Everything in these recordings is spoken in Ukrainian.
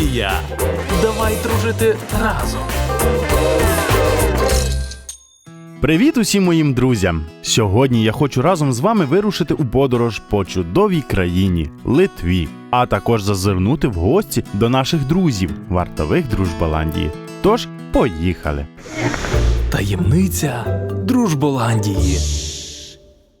Дружболандія. Давай дружити разом. Привіт усім моїм друзям! Сьогодні я хочу разом з вами вирушити у подорож по чудовій країні Литві, а також зазирнути в гості до наших друзів, вартових Дружбаландії. Тож, поїхали! Таємниця Дружболандії.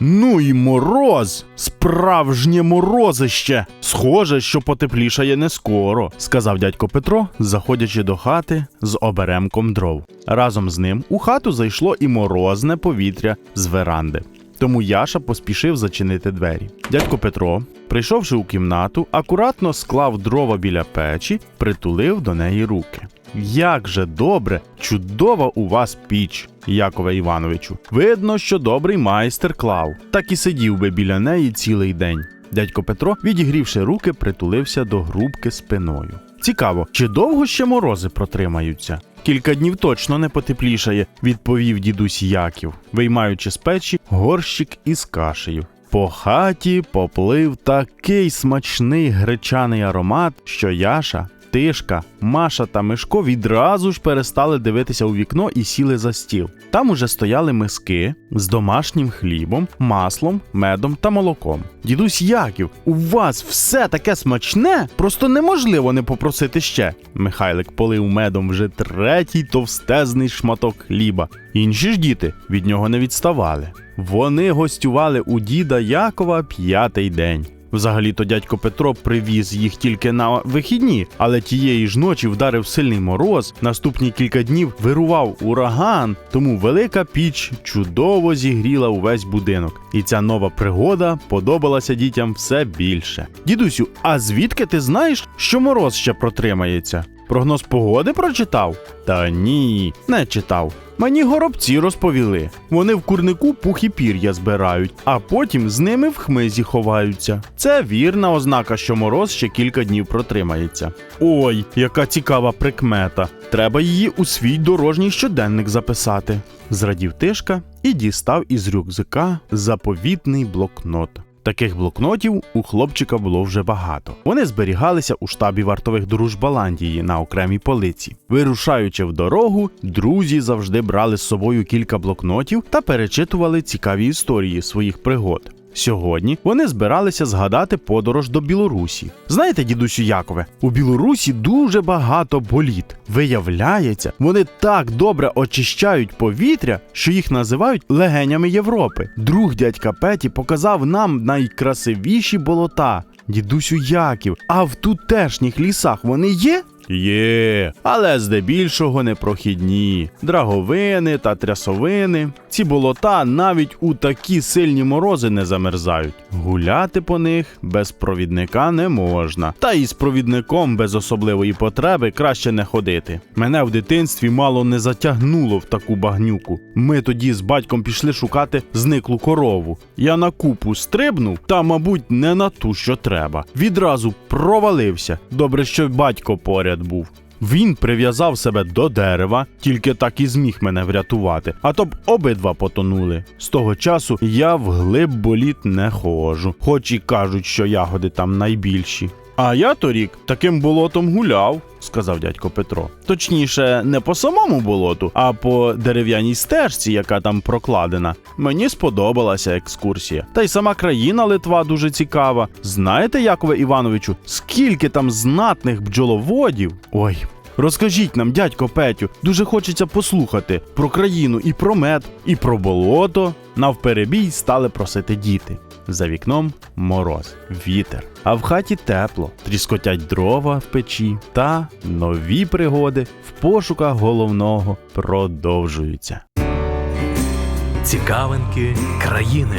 Ну і мороз! Справжнє морозище! Схоже, що потеплішає не скоро, сказав дядько Петро, заходячи до хати з оберемком дров. Разом з ним у хату зайшло і морозне повітря з веранди. Тому Яша поспішив зачинити двері. Дядько Петро, прийшовши у кімнату, акуратно склав дрова біля печі, притулив до неї руки. Як же добре, чудова у вас піч, Якове Івановичу. Видно, що добрий майстер клав, так і сидів би біля неї цілий день. Дядько Петро, відігрівши руки, притулився до грубки спиною. Цікаво, чи довго ще морози протримаються? Кілька днів точно не потеплішає, відповів дідусь Яків, виймаючи з печі горщик із кашею. По хаті поплив такий смачний гречаний аромат, що Яша, Тишка, Маша та Мишко відразу ж перестали дивитися у вікно і сіли за стіл. Там уже стояли миски з домашнім хлібом, маслом, медом та молоком. Дідусь Яків, у вас все таке смачне, просто неможливо не попросити ще. Михайлик полив медом вже третій товстезний шматок хліба. Інші ж діти від нього не відставали. Вони гостювали у діда Якова п'ятий день. Взагалі-то дядько Петро привіз їх тільки на вихідні, але тієї ж ночі вдарив сильний мороз. Наступні кілька днів вирував ураган, тому велика піч чудово зігріла увесь будинок. І ця нова пригода подобалася дітям все більше. Дідусю, а звідки ти знаєш, що мороз ще протримається? Прогноз погоди прочитав? Та ні, не читав. Мені горобці розповіли. Вони в курнику пух і пір'я збирають, а потім з ними в хмизі ховаються. Це вірна ознака, що мороз ще кілька днів протримається. Ой, яка цікава прикмета. Треба її у свій дорожній щоденник записати. Зрадів тишка і дістав із рюкзака заповітний блокнот. Таких блокнотів у хлопчика було вже багато. Вони зберігалися у штабі вартових Дружбаландії на окремій полиці. Вирушаючи в дорогу, друзі завжди брали з собою кілька блокнотів та перечитували цікаві історії своїх пригод. Сьогодні вони збиралися згадати подорож до Білорусі. Знаєте, дідусю Якове, у Білорусі дуже багато боліт. Виявляється, вони так добре очищають повітря, що їх називають легенями Європи. Друг дядька Петі показав нам найкрасивіші болота. Дідусю Яків, а в тутешніх лісах вони є? Є, але здебільшого непрохідні. Драговини та трясовини. Ці болота навіть у такі сильні морози не замерзають. Гуляти по них без провідника не можна. Та і з провідником без особливої потреби краще не ходити. Мене в дитинстві мало не затягнуло в таку багнюку. Ми тоді з батьком пішли шукати зниклу корову. Я на купу стрибнув, та, мабуть, не на ту, що треба. Відразу провалився. Добре, що батько поряд був. Він прив'язав себе до дерева, тільки так і зміг мене врятувати, а то б обидва потонули. З того часу я вглиб боліт не ходжу, хоч і кажуть, що ягоди там найбільші. А я торік таким болотом гуляв, сказав дядько Петро. Точніше, не по самому болоту, а по дерев'яній стежці, яка там прокладена. Мені сподобалася екскурсія. Та й сама країна Литва дуже цікава. Знаєте, Якове Івановичу, скільки там знатних бджоловодів? Ой. Розкажіть нам, дядько Петю, дуже хочеться послухати про країну і про мед, і про болото. Навперебій стали просити діти. За вікном мороз, вітер, а в хаті тепло, тріскотять дрова в печі, та нові пригоди в пошуках головного продовжуються. Цікавинки країни.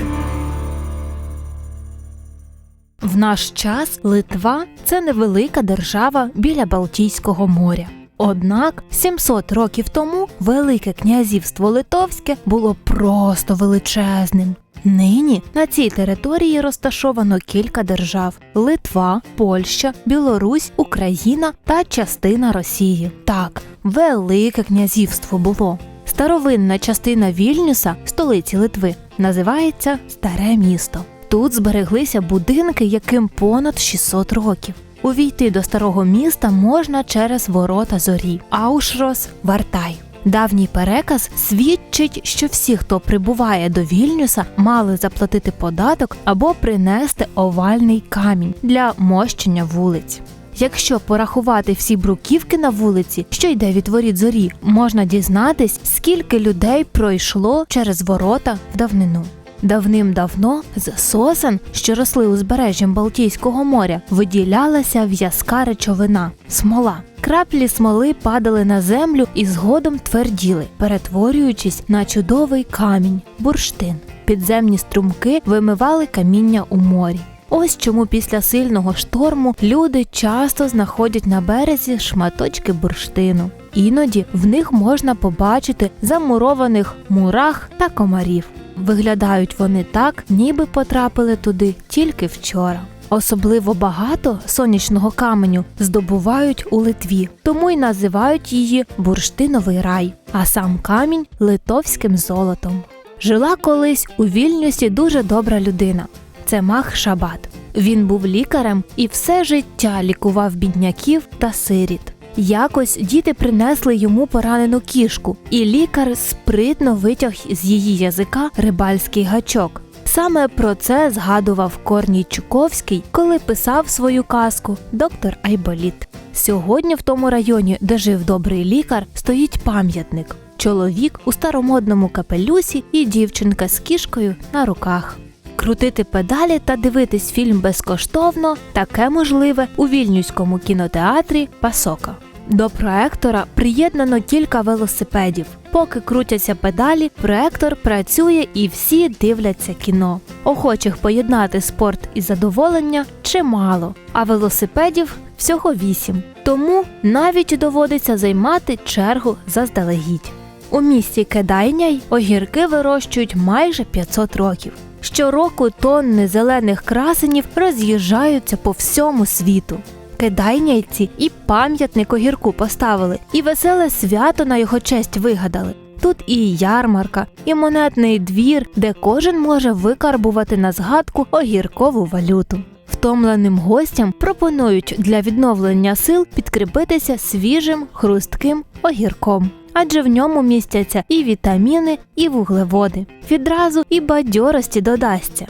В наш час Литва це невелика держава біля Балтійського моря. Однак 700 років тому Велике князівство Литовське було просто величезним. Нині на цій території розташовано кілька держав: Литва, Польща, Білорусь, Україна та частина Росії. Так, велике князівство було. Старовинна частина Вільнюса, столиці Литви, називається Старе місто. Тут збереглися будинки, яким понад 600 років. Увійти до старого міста можна через ворота зорі Аушрос Вартай. Давній переказ свідчить, що всі, хто прибуває до Вільнюса, мали заплатити податок або принести овальний камінь для мощення вулиць. Якщо порахувати всі бруківки на вулиці, що йде від воріт зорі, можна дізнатись, скільки людей пройшло через ворота в давнину. Давним-давно з сосен, що росли узбережжям Балтійського моря, виділялася в'язка речовина смола. Краплі смоли падали на землю і згодом тверділи, перетворюючись на чудовий камінь бурштин. Підземні струмки вимивали каміння у морі. Ось чому після сильного шторму люди часто знаходять на березі шматочки бурштину. Іноді в них можна побачити замурованих мурах та комарів. Виглядають вони так, ніби потрапили туди тільки вчора. Особливо багато сонячного каменю здобувають у Литві, тому й називають її бурштиновий рай, а сам камінь литовським золотом. Жила колись у Вільнюсі дуже добра людина. Це Мах Шабат. Він був лікарем і все життя лікував бідняків та сиріт. Якось діти принесли йому поранену кішку, і лікар спритно витяг з її язика рибальський гачок. Саме про це згадував Корній Чуковський, коли писав свою казку Доктор Айболіт. Сьогодні в тому районі, де жив добрий лікар, стоїть пам'ятник. Чоловік у старомодному капелюсі і дівчинка з кішкою на руках. Крутити педалі та дивитись фільм безкоштовно таке можливе у вільнюському кінотеатрі Пасока. До проектора приєднано кілька велосипедів. Поки крутяться педалі, проектор працює і всі дивляться кіно. Охочих поєднати спорт і задоволення чимало, а велосипедів всього вісім. Тому навіть доводиться займати чергу заздалегідь. У місті Кедайняй огірки вирощують майже 500 років. Щороку тонни зелених красенів роз'їжджаються по всьому світу. Кидайняйці і пам'ятник огірку поставили, і веселе свято на його честь вигадали. Тут і ярмарка, і монетний двір, де кожен може викарбувати на згадку огіркову валюту. Втомленим гостям пропонують для відновлення сил підкріпитися свіжим хрустким огірком, адже в ньому містяться і вітаміни, і вуглеводи. Відразу і бадьорості додасться.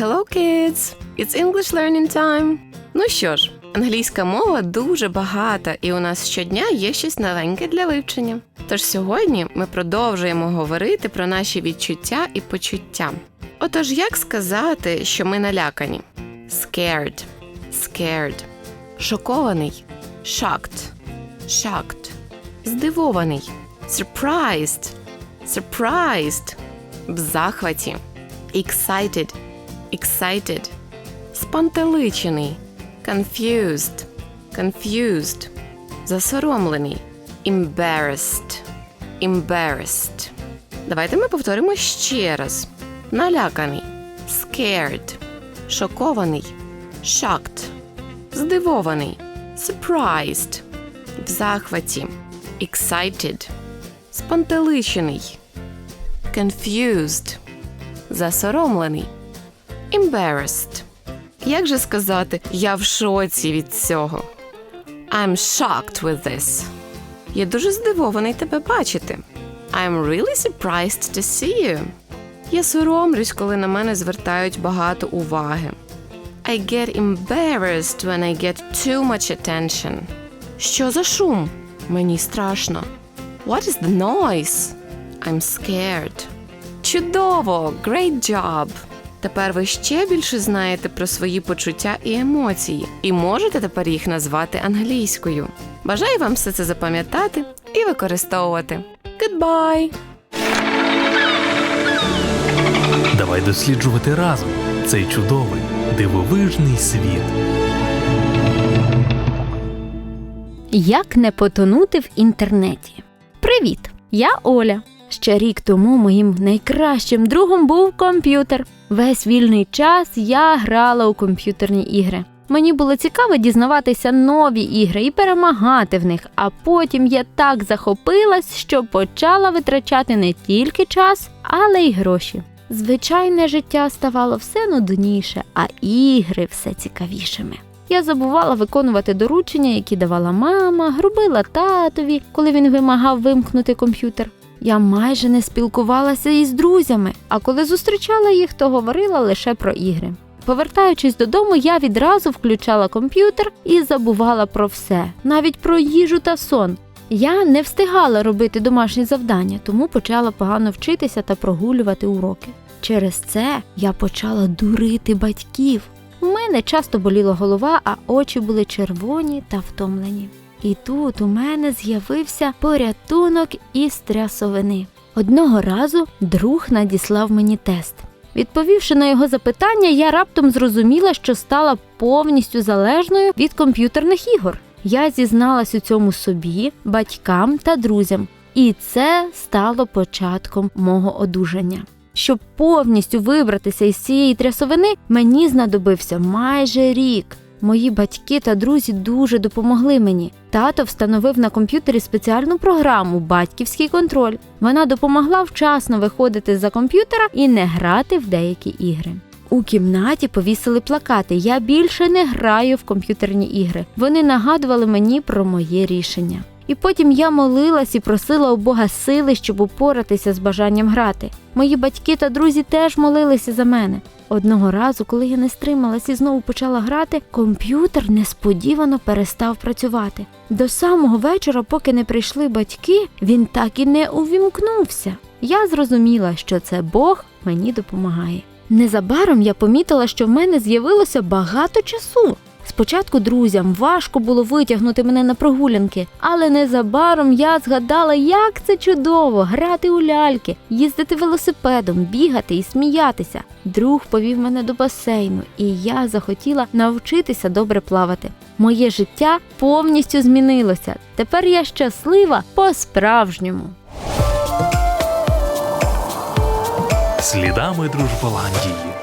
Hello, kids! It's English learning time! Ну що ж, англійська мова дуже багата, і у нас щодня є щось новеньке для вивчення. Тож сьогодні ми продовжуємо говорити про наші відчуття і почуття. Отож, як сказати, що ми налякані? Scared. Scared. Шокований. Shocked. Shocked. Здивований. Surprised. Surprised. В захваті. Excited. Excited. Спантеличений. Confused. Confused. Засоромлений. Embarrassed. Embarrassed. Давайте ми повторимо ще раз. Наляканий. Scared. Шокований. Shocked. Здивований. Surprised. В захваті. Excited. Спантеличений. Confused. Засоромлений. Embarrassed. Як же сказати, я в шоці від цього? I'm shocked with this. Я дуже здивований тебе бачити. I'm really surprised to see you. Я соромлюсь, коли на мене звертають багато уваги. I get embarrassed when I get too much attention. Що за шум? Мені страшно. What is the noise? I'm scared. Чудово! Great job! Тепер ви ще більше знаєте про свої почуття і емоції, і можете тепер їх назвати англійською. Бажаю вам все це запам'ятати і використовувати. Goodbye! Давай досліджувати разом цей чудовий, дивовижний світ. Як не потонути в інтернеті? Привіт! Я Оля. Ще рік тому моїм найкращим другом був комп'ютер. Весь вільний час я грала у комп'ютерні ігри. Мені було цікаво дізнаватися нові ігри і перемагати в них, а потім я так захопилась, що почала витрачати не тільки час, але й гроші. Звичайне життя ставало все нудніше, а ігри все цікавішими. Я забувала виконувати доручення, які давала мама, грубила татові, коли він вимагав вимкнути комп'ютер. Я майже не спілкувалася із друзями, а коли зустрічала їх, то говорила лише про ігри. Повертаючись додому, я відразу включала комп'ютер і забувала про все, навіть про їжу та сон. Я не встигала робити домашні завдання, тому почала погано вчитися та прогулювати уроки. Через це я почала дурити батьків. У мене часто боліла голова, а очі були червоні та втомлені. І тут у мене з'явився порятунок із трясовини. Одного разу друг надіслав мені тест. Відповівши на його запитання, я раптом зрозуміла, що стала повністю залежною від комп'ютерних ігор. Я зізналась у цьому собі, батькам та друзям, і це стало початком мого одужання. Щоб повністю вибратися із цієї трясовини, мені знадобився майже рік. Мої батьки та друзі дуже допомогли мені. Тато встановив на комп'ютері спеціальну програму Батьківський контроль. Вона допомогла вчасно виходити за комп'ютера і не грати в деякі ігри. У кімнаті повісили плакати Я більше не граю в комп'ютерні ігри. Вони нагадували мені про моє рішення. І потім я молилась і просила у Бога сили, щоб упоратися з бажанням грати. Мої батьки та друзі теж молилися за мене. Одного разу, коли я не стрималась і знову почала грати, комп'ютер несподівано перестав працювати. До самого вечора, поки не прийшли батьки, він так і не увімкнувся. Я зрозуміла, що це Бог мені допомагає. Незабаром я помітила, що в мене з'явилося багато часу. Спочатку друзям важко було витягнути мене на прогулянки, але незабаром я згадала, як це чудово грати у ляльки, їздити велосипедом, бігати і сміятися. Друг повів мене до басейну, і я захотіла навчитися добре плавати. Моє життя повністю змінилося. Тепер я щаслива по-справжньому. Слідами Дружболандії.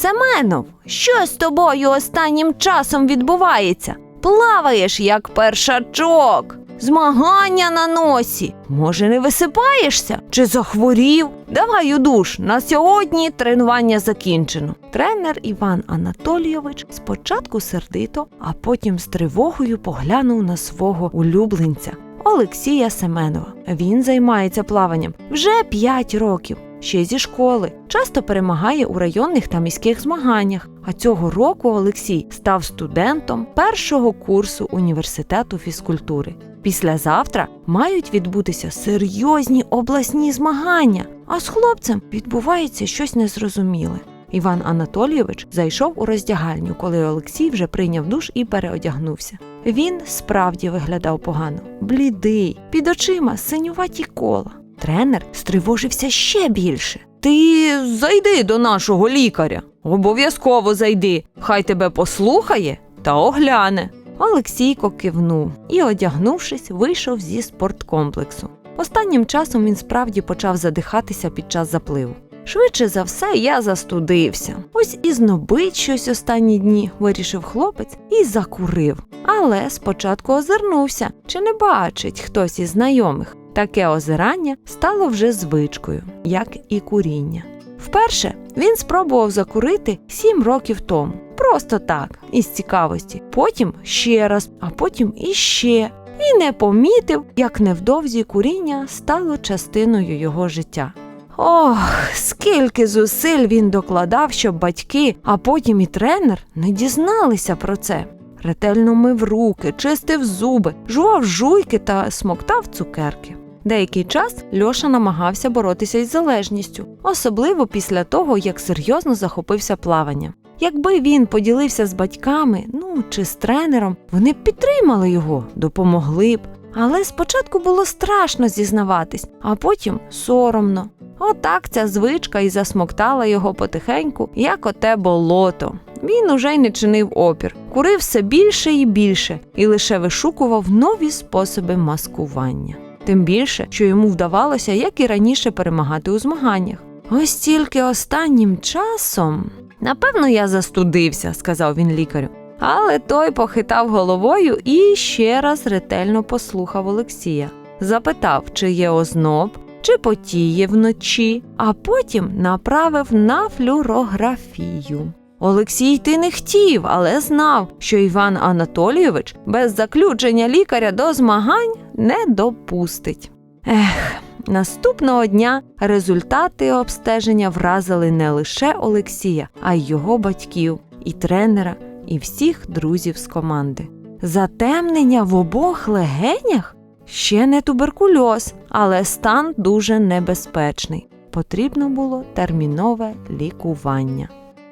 Семенов, що з тобою останнім часом відбувається? Плаваєш як першачок. Змагання на носі. Може, не висипаєшся? Чи захворів? Давай у душ. На сьогодні тренування закінчено. Тренер Іван Анатолійович спочатку сердито, а потім з тривогою поглянув на свого улюбленця Олексія Семенова. Він займається плаванням вже 5 років. Ще зі школи часто перемагає у районних та міських змаганнях. А цього року Олексій став студентом першого курсу університету фізкультури. Післязавтра мають відбутися серйозні обласні змагання, а з хлопцем відбувається щось незрозуміле. Іван Анатолійович зайшов у роздягальню, коли Олексій вже прийняв душ і переодягнувся. Він справді виглядав погано, блідий, під очима синюваті кола. Тренер стривожився ще більше. Ти зайди до нашого лікаря. Обов'язково зайди. Хай тебе послухає та огляне. Олексійко кивнув і, одягнувшись, вийшов зі спорткомплексу. Останнім часом він справді почав задихатися під час запливу. Швидше за все, я застудився. Ось і знобить щось останні дні, вирішив хлопець і закурив. Але спочатку озирнувся, чи не бачить хтось із знайомих. Таке озирання стало вже звичкою, як і куріння. Вперше він спробував закурити сім років тому. Просто так, із цікавості. Потім ще раз, а потім іще. І не помітив, як невдовзі куріння стало частиною його життя. Ох, скільки зусиль він докладав, щоб батьки, а потім і тренер не дізналися про це. Ретельно мив руки, чистив зуби, жував жуйки та смоктав цукерки. Деякий час Льоша намагався боротися із залежністю, особливо після того, як серйозно захопився плаванням. Якби він поділився з батьками, ну чи з тренером, вони б підтримали його, допомогли б. Але спочатку було страшно зізнаватись, а потім соромно. Отак ця звичка і засмоктала його потихеньку, як оте болото. Він уже й не чинив опір, курив все більше і більше і лише вишукував нові способи маскування тим більше, що йому вдавалося, як і раніше, перемагати у змаганнях. Ось тільки останнім часом. Напевно, я застудився, сказав він лікарю. Але той похитав головою і ще раз ретельно послухав Олексія, запитав, чи є озноб, чи потіє вночі, а потім направив на флюорографію. Олексій йти не хотів, але знав, що Іван Анатолійович без заключення лікаря до змагань не допустить. Ех, наступного дня результати обстеження вразили не лише Олексія, а й його батьків, і тренера, і всіх друзів з команди. Затемнення в обох легенях ще не туберкульоз, але стан дуже небезпечний. Потрібно було термінове лікування.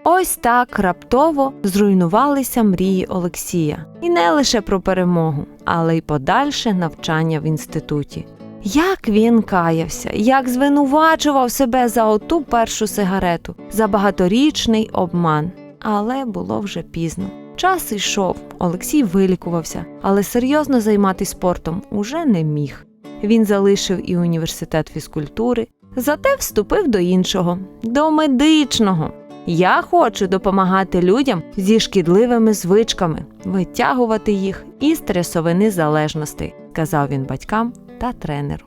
Ось так раптово зруйнувалися мрії Олексія, і не лише про перемогу, але й подальше навчання в інституті. Як він каявся, як звинувачував себе за оту першу сигарету, за багаторічний обман. Але було вже пізно. Час йшов, Олексій вилікувався, але серйозно займатися спортом уже не міг. Він залишив і університет фізкультури, зате вступив до іншого, до медичного. Я хочу допомагати людям зі шкідливими звичками, витягувати їх із стресовини залежностей, казав він батькам та тренеру.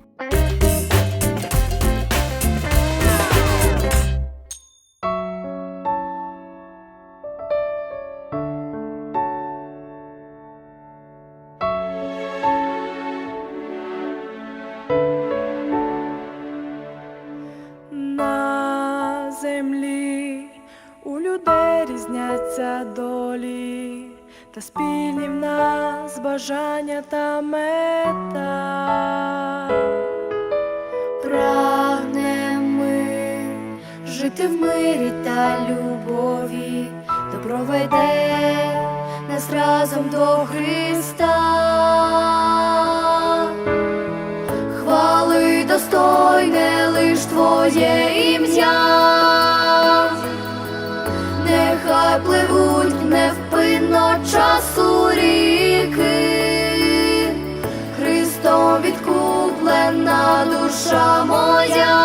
дивляться долі, та спільні в нас бажання та мета. Прагнемо ми жити в мирі та любові, добро веде нас разом до Христа, хвали достойне лиш Твоє ім'я край пливуть невпинно часу ріки, Христом відкуплена душа моя,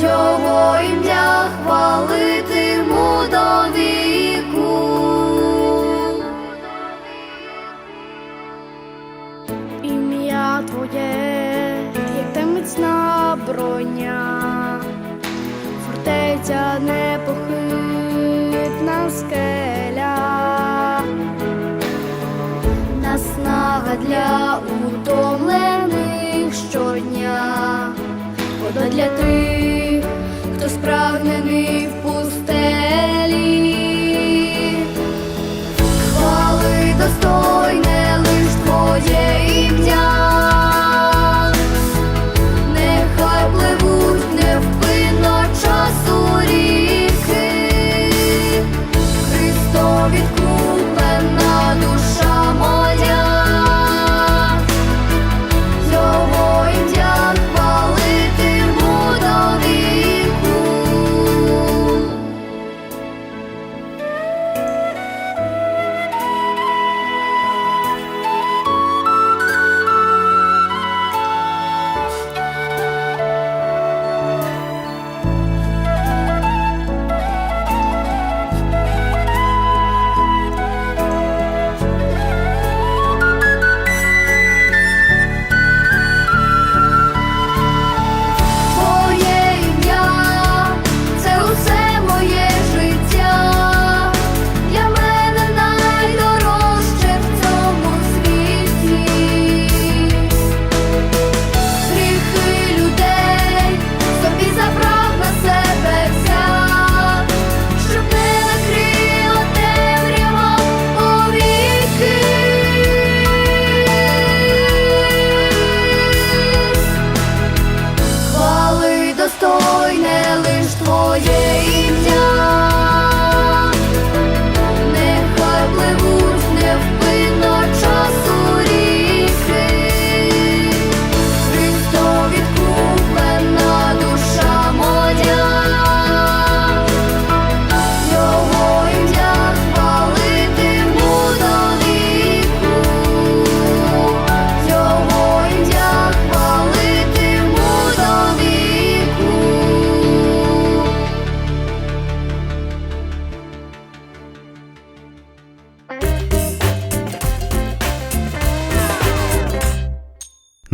Його ім'я хвалитиму до віку. Ім'я твоє, як та міцна броня. Бабця непохитна скеля, наснага для утомлених щодня, вода для тих, хто спрагнений.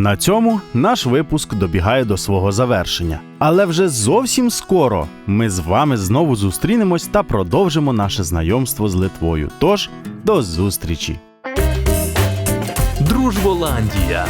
На цьому наш випуск добігає до свого завершення. Але вже зовсім скоро ми з вами знову зустрінемось та продовжимо наше знайомство з Литвою. Тож до зустрічі! Дружболандія.